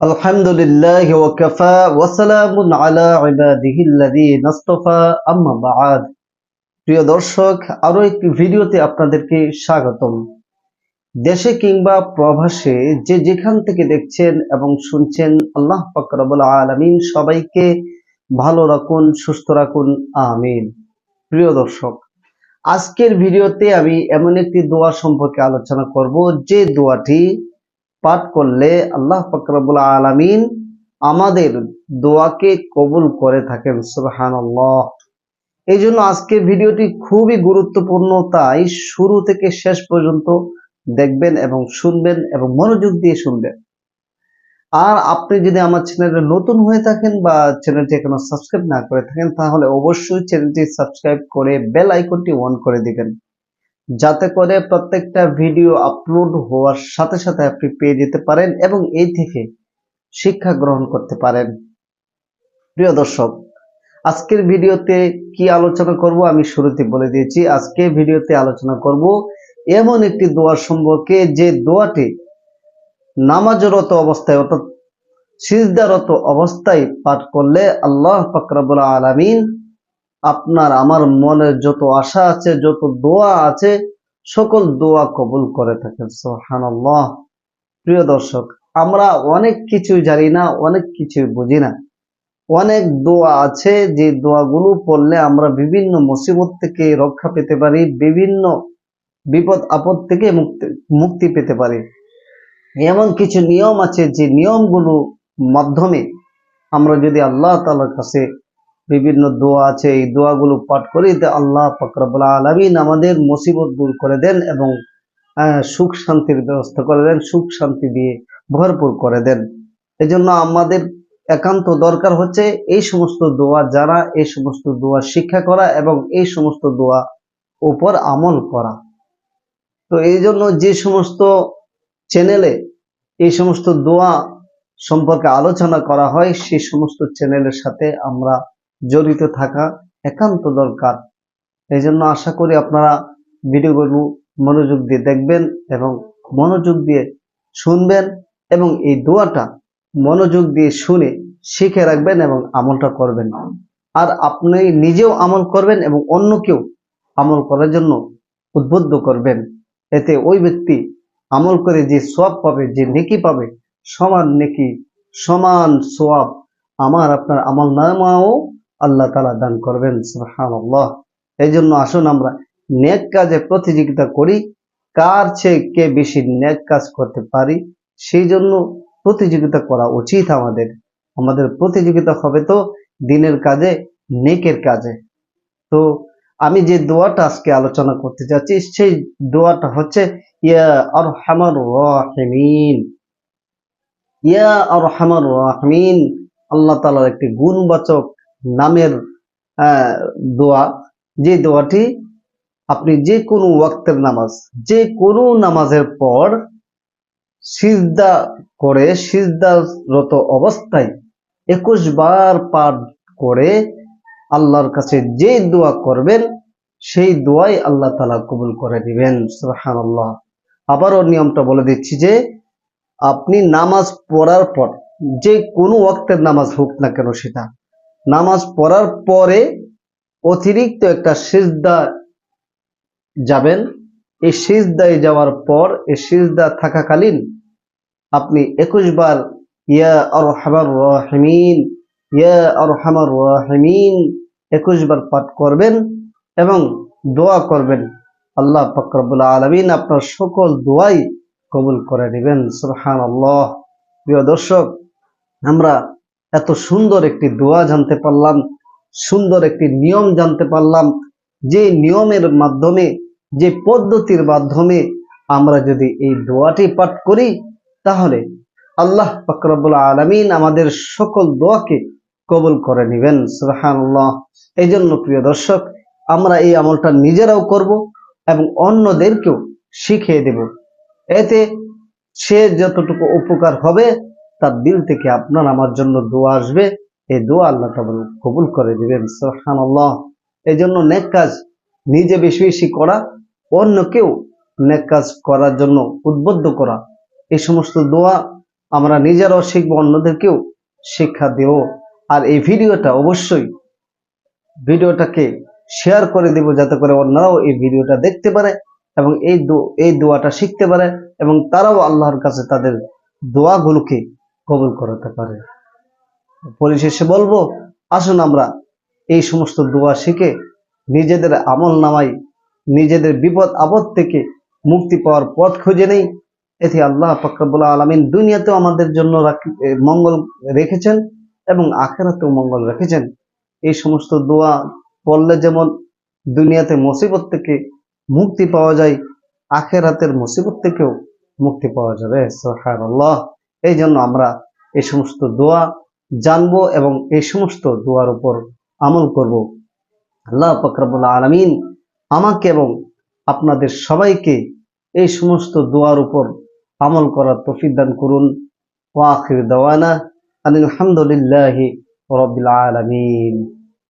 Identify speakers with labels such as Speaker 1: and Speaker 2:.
Speaker 1: الحمد لله وكفى وسلام على عباده الذين اصطفى أما بعد প্রিয় দর্শক আরো একটি ভিডিওতে আপনাদেরকে স্বাগতম দেশে কিংবা প্রবাসে যে যেখান থেকে দেখছেন এবং শুনছেন আল্লাহ পাকরাবুল আলমিন সবাইকে ভালো রাখুন সুস্থ রাখুন আমিন প্রিয় দর্শক আজকের ভিডিওতে আমি এমন একটি দোয়া সম্পর্কে আলোচনা করব যে দোয়াটি পাঠ করলে আল্লাহ ফাকরাবুল আলামিন আমাদের দোয়াকে কবুল করে থাকেন সুবহান এই জন্য আজকের ভিডিওটি খুবই গুরুত্বপূর্ণ, তাই শুরু থেকে শেষ পর্যন্ত দেখবেন এবং শুনবেন এবং মনোযোগ দিয়ে শুনবেন। আর আপনি যদি আমার চ্যানেলে নতুন হয়ে থাকেন বা চ্যানেলটি এখনও সাবস্ক্রাইব না করে থাকেন, তাহলে অবশ্যই চ্যানেলটি সাবস্ক্রাইব করে বেল আইকনটি অন করে দিবেন। যাতে করে প্রত্যেকটা ভিডিও আপলোড হওয়ার সাথে সাথে আপনি পেয়ে যেতে পারেন এবং এই থেকে শিক্ষা গ্রহণ করতে পারেন। প্রিয় দর্শক, আজকের ভিডিওতে কি আলোচনা করব আমি শুরুতে বলে দিয়েছি। আজকে ভিডিওতে আলোচনা করব এমন একটি দোয়া সম্পর্কে যে দোয়াটি নামাজরত অবস্থায় অর্থাৎ সিজদারত অবস্থায় পাঠ করলে আল্লাহ ফাকরাবুল আলামিন আপনার, আমার মনের যত আশা আছে, যত দোয়া আছে, সকল দোয়া কবুল করে থাকেন সোহানাল্লাহ প্রিয় দর্শক, আমরা অনেক কিছু জানি না, অনেক কিছু বুঝি না। অনেক দোয়া আছে, যে দোয়াগুলো পড়লে আমরা বিভিন্ন মুসিবত থেকে রক্ষা পেতে পারি, বিভিন্ন বিপদ, আপদ থেকে মুক্তি মুক্তি পেতে পারি। এমন কিছু নিয়ম আছে, যে নিয়মগুলো মাধ্যমে আমরা যদি আল্লাহ তালার কাছে বিভিন্ন দোয়া আছে, এই দোয়াগুলো পাঠ করি আল্লাহ ফকরাবুল আলমিন আমাদের মুসিবত দূর করে দেন এবং সুখ শান্তির ব্যবস্থা করে দেন, সুখ শান্তি দিয়ে ভরপুর করে দেন। এজন্য আমাদের একান্ত দরকার হচ্ছে এই সমস্ত দোয়া জানা এই সমস্ত দোয়া শিক্ষা করা এবং এই সমস্ত দোয়া উপর আমল করা। তো এই জন্য যে সমস্ত চ্যানেলে এই সমস্ত দোয়া সম্পর্কে আলোচনা করা হয় সেই সমস্ত চ্যানেলের সাথে আমরা জড়িত থাকা একান্ত দরকার। এই জন্য আশা করি আপনারা ভিডিওগুলো মনোযোগ দিয়ে দেখবেন এবং মনোযোগ দিয়ে শুনবেন এবং এই দোয়াটা মনোযোগ দিয়ে শুনে শিখে রাখবেন এবং আমলটা করবেন। আর আপনি নিজেও আমল করবেন এবং অন্যকেও আমল করার জন্য উদ্বুদ্ধ করবেন। এতে ওই ব্যক্তি আমল করে যে সোয়াব পাবে, যে নেকি পাবে, সমান নেকি, সমান সোয়াব আমার আপনার আমল নামাও আল্লাহ তালা দান করবেন সুহান আল্লাহ এই জন্য আসুন আমরা নেক কাজে প্রতিযোগিতা করি, কার চেয়ে কে বেশি নেক কাজ করতে পারি সেই জন্য প্রতিযোগিতা করা উচিত আমাদের। আমাদের প্রতিযোগিতা হবে তো দিনের কাজে, নেকের কাজে। তো আমি যে দোয়াটা আজকে আলোচনা করতে যাচ্ছি, সেই দোয়াটা হচ্ছে, ইয়া আর হামার রাহিমিন। ইয়া আর হামার রাহমিন, আল্লাহ তালার একটি গুণবাচক নামের দোয়া। যে দোয়াটি আপনি যে কোনো ওয়াক্তের নামাজ যে কোনো নামাজের পর সিজদা করে, সিজদারত অবস্থায় একুশ বার পাঠ করে আল্লাহর কাছে যে দোয়া করবেন, সেই দোয়াই আল্লাহ তালা কবুল করে দিবেন সুহান আল্লাহ আবারও নিয়মটা বলে দিচ্ছি যে, আপনি নামাজ পড়ার পর যে কোনো ওয়াক্তের নামাজ হোক না কেন সেটা নামাজ পড়ার পরে অতিরিক্ত একটা সিজদা যাবেন। এই সিজদায় যাওয়ার পর, এই সিজদা থাকাকালীন আপনি একুশ বার, ইয়া আর হামার রাহমিন, ইয়া আর হামার রাহমিন একুশ বার পাঠ করবেন এবং দোয়া করবেন। আল্লাহ ফকরবুল আলমিন আপনার সকল দোয়াই কবুল করে নেবেন। সুরহান আল্লাহ প্রিয় দর্শক, আমরা এত সুন্দর একটি দোয়া জানতে পারলাম, সুন্দর একটি নিয়ম জানতে পারলাম, যে নিয়মের মাধ্যমে, যে পদ্ধতির মাধ্যমে আমরা যদি এই দোয়াটি পাঠ করি, তাহলে আল্লাহ ফকরবুল আলমিন আমাদের সকল দোয়াকে কবুল করে নেবেন সুরহানুল্লাহ এই জন্য প্রিয় দর্শক, আমরা এই আমলটা নিজেরাও করব এবং অন্যদেরকেও শিখিয়ে দেব। এতে সে যতটুকু উপকার হবে তার দিল থেকে আপনার আমার জন্য দোয়া আসবে। এই দোয়া আল্লাহ তাবল কবুল করে দিবেন সোহান আল্লাহ এই জন্য নেক কাজ নিজে বেশি বেশি করা, অন্যকেও নেক কাজ করার জন্য উদ্বুদ্ধ করা। এই সমস্ত দোয়া আমরা নিজেরাও শিখব, অন্যদেরকেও শিক্ষা দেব। আর এই ভিডিওটা অবশ্যই ভিডিওটাকে শেয়ার করে দিব, যাতে করে অন্যরাও এই ভিডিওটা দেখতে পারে এবং এই এই দোয়াটা শিখতে পারে এবং তারাও আল্লাহর কাছে তাদের দোয়াগুলোকে কবুল করাতে পারে। পরিশেষে বলব, আসুন আমরা এই সমস্ত দোয়া শিখে নিজেদের আমল নামাই নিজেদের বিপদ আপদ থেকে মুক্তি পাওয়ার পথ খুঁজে নেই। এতে আল্লাহ ফকরাবুল আলমিন দুনিয়াতেও আমাদের জন্য মঙ্গল রেখেছেন এবং আখেরাতেও মঙ্গল রেখেছেন। এই সমস্ত দোয়া পড়লে যেমন দুনিয়াতে মুসিবত থেকে মুক্তি পাওয়া যায়, আখেরাতের মুসিবত থেকেও মুক্তি পাওয়া যাবে। সুবহানাল্লাহ। এই জন্য আমরা এই সমস্ত দোয়া জানব এবং এই সমস্ত দোয়ার উপর আমল করব। আল্লাহ ফকরাবুল আলমিন আমাকে এবং আপনাদের সবাইকে এই সমস্ত দোয়ার উপর আমল করার তৌফিক দান করুন। ওয়াখির দাওয়ানা আলহামদুলিল্লাহি রবিল আলামিন।